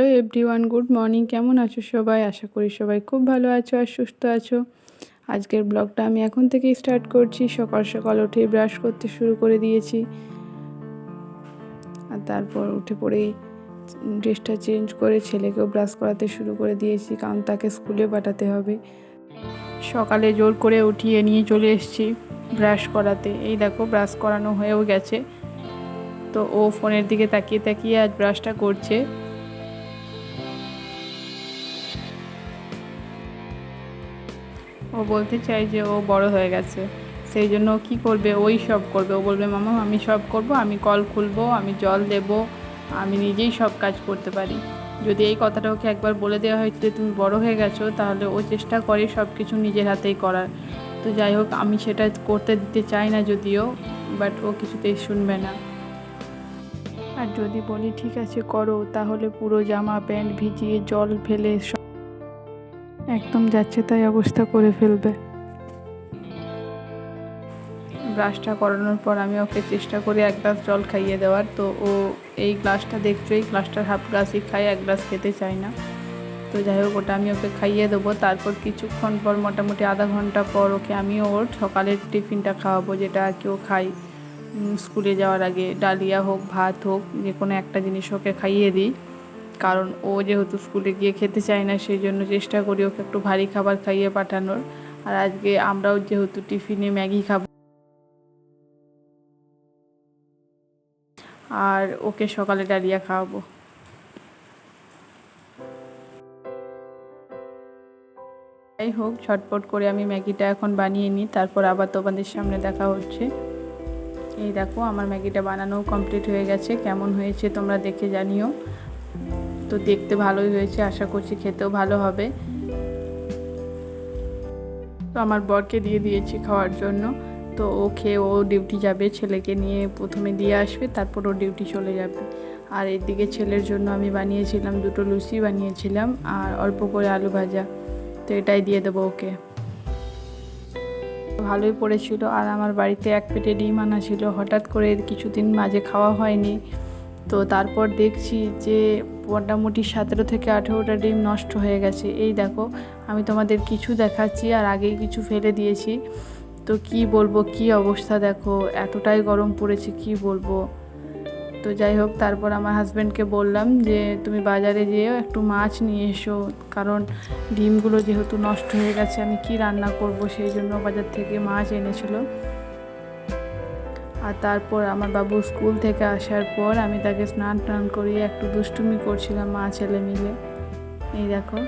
Hello everyone, good morning. কেমন আছো সবাই? আশা করি সবাই খুব ভালো আছো আর সুস্থ আছো। আজকের ব্লগটা আমি এখন থেকেই স্টার্ট করছি। সকাল সকাল উঠে ব্রাশ করতে শুরু করে দিয়েছি। আর তারপর উঠে পড়েই ড্রেসটা চেঞ্জ করে ছেলেকেও ব্রাশ করাতে শুরু করে দিয়েছি, কারণ তাকে স্কুলে পাঠাতে হবে। সকালে জোর করে উঠিয়ে নিয়ে চলে এসেছি ব্রাশ করাতে। এই দেখো, ব্রাশ করানো হয়েও গেছে। তো ও ফোনের দিকে তাকিয়ে তাকিয়ে আজ ব্রাশটা করছে। ও বলতে চাই যে ও বড় হয়ে গেছে। সেই জন্য কী করবে? ওই সব করবে। ও বলবে, মামা, আমি সব করব। আমি কল খুলবো, আমি জল দেব। আমি নিজেই সব কাজ করতে পারি। যদি এই কথাটা ওকে একবার বলে দেওয়া হয়েছিল তুমি বড় হয়ে গেছো, তাহলে ও চেষ্টা করে সব কিছু নিজের হাতেই করার। তো যাই হোক, আমি সেটা করতে দিতে চাই না যদিও বাট ও কিছুতেই শুনবে না। আর যদি বলি, ঠিক আছে, করো। তাহলে পুরো জামা, প্যান্ট ভিজিয়ে জল ফেলে সব একদম যাচ্ছে তাই অবস্থা করে ফেলবে। ব্রাশটা করানোর পর আমি ওকে চেষ্টা করি এক গ্লাস জল খাইয়ে দেওয়ার। তো ও এই গ্লাসটা দেখছ, এই গ্লাসটার হাফ গ্লাসই খায়, এক গ্লাস খেতে চায় না। তো যাই হোক, ওটা আমি ওকে খাইয়ে দেবো। তারপর কিছুক্ষণ পর, মোটামুটি আধা ঘণ্টা পর ওকে আমি ওর সকালের টিফিনটা খাওয়াবো, যেটা আর কি ও খাই স্কুলে যাওয়ার আগে ডালিয়া হোক, ভাত হোক, যে কোনো একটা জিনিস ওকে খাইয়ে দিই। কারণ ও যেহেতু স্কুলে গিয়ে খেতে চায় না, সেই জন্য চেষ্টা করি ওকে একটু ভারী খাবার খাইয়ে পাঠানোর। আর আজকে আমরাও যেহেতু টিফিনে ম্যাগি খাব। আর ওকে সকালে ডালিয়া খাওয়াবো। যাই হোক ছটপট করে আমি ম্যাগিটা এখন বানিয়ে নিই, তারপর আবার তোমাদের সামনে দেখা হচ্ছে। এই দেখো, আমার ম্যাগিটা বানানো কমপ্লিট হয়ে গেছে। কেমন হয়েছে তোমরা দেখে জানিও। তো দেখতে ভালোই হয়েছে, আশা করছি খেতেও ভালো হবে। তো আমার বরকে দিয়ে দিয়েছি খাওয়ার জন্য। তো ও খেয়ে ও ডিউটি যাবে, ছেলেকে নিয়ে প্রথমে দিয়ে আসবে, তারপর ও ডিউটি চলে যাবে। আর এদিকে ছেলের জন্য আমি বানিয়েছিলাম, দুটো লুচি বানিয়েছিলাম আর অল্প করে আলু ভাজা। তো এটাই দিয়ে দেবো ওকে। ভালোই পড়েছিল আর আমার বাড়িতে এক পেটে ডিম আনা ছিল। হঠাৎ করে কিছুদিন মাঝে খাওয়া হয়নি। তো তারপর দেখছি যে মোটামুটি সতেরো থেকে আঠেরোটা ডিম নষ্ট হয়ে গেছে। এই দেখো, আমি তোমাদের কিছু দেখাচ্ছি আর আগেই কিছু ফেলে দিয়েছি। তো কি বলব, কি অবস্থা দেখো, এতটাই গরম পড়েছে, কি বলব। তো যাই হোক, তারপর আমার হাজব্যান্ডকে বললাম যে, তুমি বাজারে যেও একটু মাছ নিয়ে এসো, কারণ ডিমগুলো যেহেতু নষ্ট হয়ে গেছে, আমি কি রান্না করব? সেই জন্য বাজার থেকে মাছ এনেছিল। আর তারপর আমার বাবু স্কুল থেকে আসার পর আমি তাকে স্নান টান করিয়ে একটু দুষ্টুমি করছিলাম মা ছেলে মিলে। এই দেখো।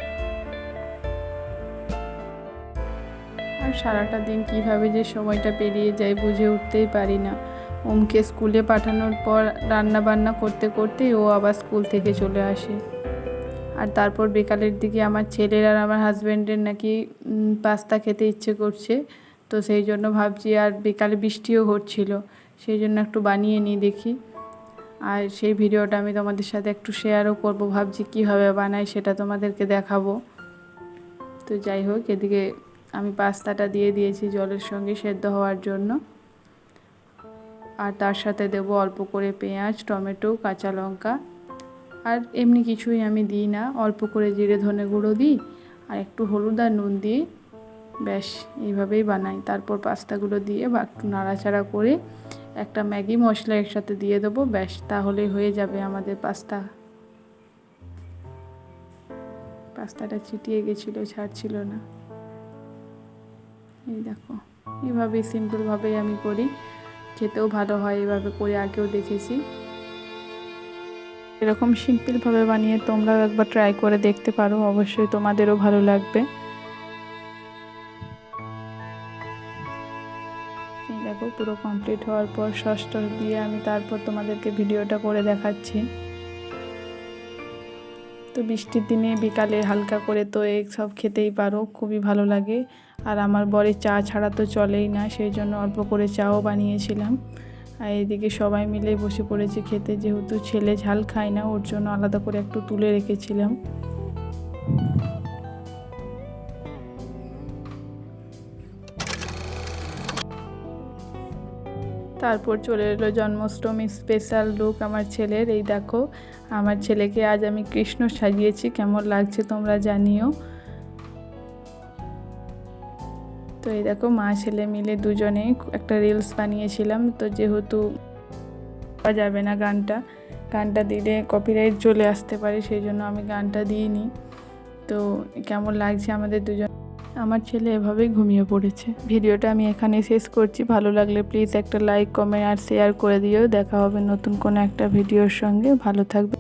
আর সারাটা দিন কীভাবে যে সময়টা পেরিয়ে যায় বুঝে উঠতেই পারি না। ওমকে স্কুলে পাঠানোর পর রান্না বান্না করতে করতেই ও আবার স্কুল থেকে চলে আসে। আর তারপর বিকালের দিকে আমার ছেলের আর আমার হাজব্যান্ডের নাকি পাস্তা খেতে ইচ্ছে করছে। তো সেই জন্য ভাবছি আর বিকালে বৃষ্টিও হচ্ছিল। সেই জন্য একটু বানিয়ে নিই দেখি। আর সেই ভিডিওটা আমি তোমাদের সাথে একটু শেয়ারও করব, ভাবছি কীভাবে বানাই সেটা তোমাদেরকে দেখাবো। তো যাই হোক, এদিকে আমি পাস্তাটা দিয়ে দিয়েছি জলের সঙ্গে সেদ্ধ হওয়ার জন্য। আর তার সাথে দেব অল্প করে পেঁয়াজ, টমেটো, কাঁচা লঙ্কা। আর এমনি কিছুই আমি দিই না, অল্প করে জিরে ধনে গুঁড়ো দিই আর একটু হলুদ আর নুন দিয়ে ব্যাস এইভাবেই বানাই। তারপর পাস্তাগুলো দিয়ে বা একটু নাড়াচাড়া করে একটা ম্যাগি মশলা একসাথে দিয়ে দেবো, ব্যাস, তাহলেই হয়ে যাবে আমাদের পাস্তা। পাস্তাটা চিটিয়ে গেছিল, ছাড়ছিল না। এই দেখো এইভাবেই সিম্পলভাবেই আমি করি। খেতেও ভালো হয়, এভাবে করে আগেও দেখেছি। এরকম সিম্পলভাবে বানিয়ে তোমরাও একবার ট্রাই করে দেখতে পারো, অবশ্যই তোমাদেরও ভালো লাগবে। পুরো কমপ্লিট হওয়ার পর ষষ্ঠ দিয়ে আমি তারপর তোমাদেরকে ভিডিওটা করে দেখাচ্ছি। তো বৃষ্টির দিনে বিকালে হালকা করে তো এই সব খেতেই পারো, খুবই ভালো লাগে। আর আমার বরের চা ছাড়া তো চলেই না, সেই জন্য অল্প করে চাও বানিয়েছিলাম। আর এদিকে সবাই মিলে বসে পড়েছে খেতে, যেহেতু ছেলে ঝাল খায় না, ওর জন্য আলাদা করে একটু তুলে রেখেছিলাম। তারপর চলে এলো জন্মাষ্টমী স্পেশাল লুক আমার ছেলের। এই দেখো, আমার ছেলেকে আজ আমি কৃষ্ণ সাজিয়েছি, কেমন লাগছে তোমরা জানিও। তো এই দেখো, মা ছেলে মিলে দুজনেই একটা রিলস বানিয়েছিলাম, তো যেহেতু পাওয়া যাবে না গানটা গানটা দিলে কপিরাইট চলে আসতে পারে, সেই জন্য আমি গানটা দিইনি। তো কেমন লাগছে আমাদের দুজন আমার ছেলে এভাবেই ঘুমিয়ে পড়েছে। ভিডিওটা আমি এখানে শেষ করছি। ভালো লাগলে প্লিজ একটা লাইক কমেন্ট আর শেয়ার করে দিও। দেখা হবে নতুন কোনো একটা ভিডিওর সঙ্গে। ভালো থাকবে।